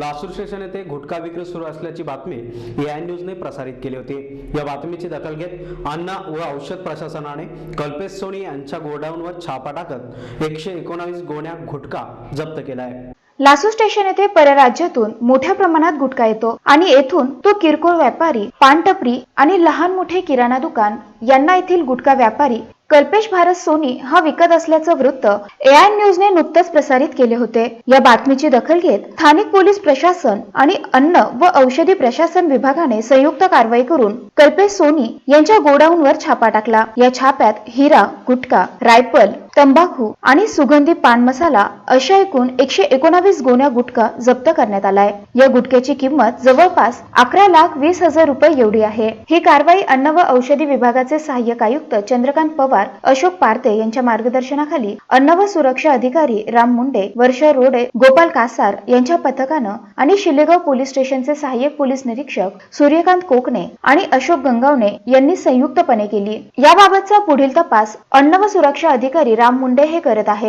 Lasur station येथे गुटखा विक्री सुरू असल्याची बातमी एआय न्यूजने प्रसारित केली होती. या बातमीची दखल घेत अन्न व औषध प्रशासनाने कल्पेश सोनी यांच्या गोडाऊनवर छापा टाकत एकशे एकोणावीस गोण्या गुटखा जप्त केला आहे लासू स्टेशन येथे परराज्यातून मोठ्या प्रमाणात गुटखा येतो आणि येथून तो किरकोळ व्यापारी पानटपरी आणि लहान मोठे किराणा दुकान यांना येथील गुटखा व्यापारी कल्पेश भारत सोनी हा विकत असल्याचं वृत्त एआय न्यूजने नुकतंच प्रसारित केले होते. या बातमीची दखल घेत स्थानिक पोलीस प्रशासन आणि अन्न व औषधी प्रशासन विभागाने संयुक्त कारवाई करून कल्पेश सोनी यांच्या गोडाऊनवर छापा टाकला. या छाप्यात हिरा गुटखा रायफल तंबाखू आणि सुगंधी पान मसाला अशा एकूण एकशे एकोणावीस गोण्या गुटखा जप्त करण्यात आलाय. या गुटख्याची किंमत जवळपास अकरा लाख वीस हजार रुपये एवढी आहे. ही कारवाई अन्न व औषधी विभागाचे सहाय्यक आयुक्त चंद्रकांत पवार अशोक पारते यांच्या मार्गदर्शनाखाली अन्न व सुरक्षा अधिकारी राम मुंडे वर्षा रोडे गोपाल कासार यांच्या पथकानं आणि शिलेगाव पोलीस स्टेशनचे सहाय्यक पोलीस निरीक्षक सूर्यकांत कोकणे आणि अशोक गंगावणे यांनी संयुक्तपणे केली. याबाबतचा पुढील तपास अन्न व सुरक्षा अधिकारी राम मुंडे हे करत आहे.